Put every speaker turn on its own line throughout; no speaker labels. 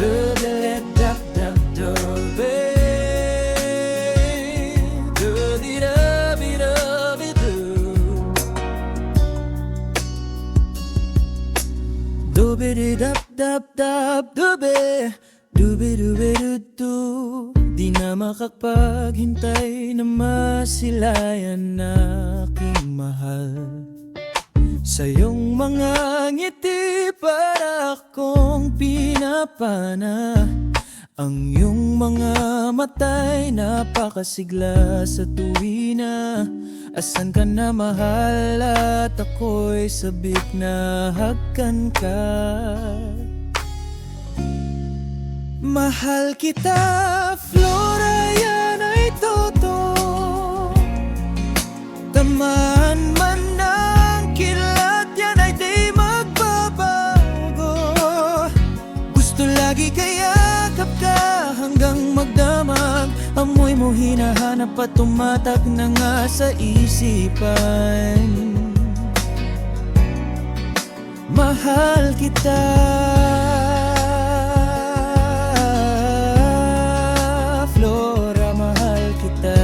Dubidi dap dap dap dube Dubi dubi du Di na makapaghintay na masilayan na aking mahal Sa iyong mga ngiti akong pinapana Ang iyong mga matay. Napakasigla sa tuwina Asan ka na mahal? At ako'y sabik na hagkan ka. Mahal kita, Flora, yan ay totoo. Tamaan mo hinahanap at tumatak na nga sa isipan. Mahal kita. Flora, mahal kita.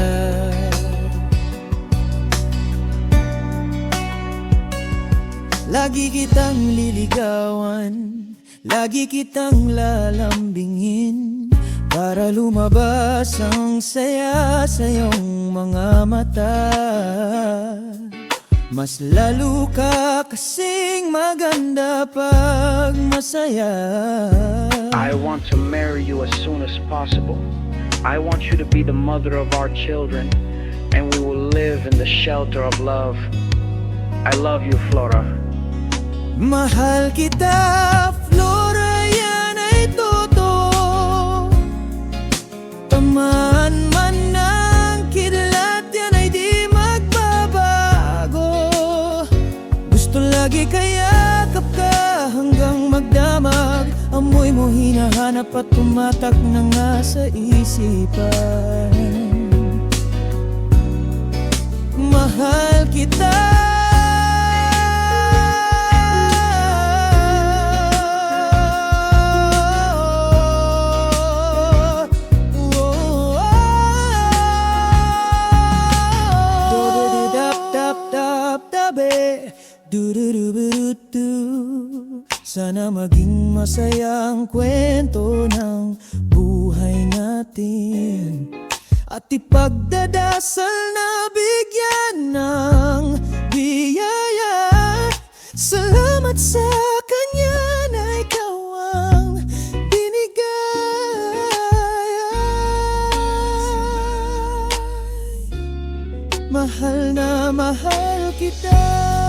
Lagi kitang liligawan Lagi kitang lalambingin Para lumabas ang saya sa iyong mga mata Mas lalo ka kasing maganda pag masaya
I want to marry you as soon as possible. I want you to be the mother of our children, and we will live in the shelter of love. I love you, Flora.
Mahal kita, Tamaan man ng kidlat, yan ay di magbabago. Gusto lagi kayakap ka hanggang magdamag. Amoy mo hinahanap at tumatak na nga sa isipan. Mahal kita Sana maging masaya ang kwento ng buhay natin. At ipagdadasal na bigyan ng biyaya. Salamat sa kanya na ikaw ang binigay. Mahal na mahal kita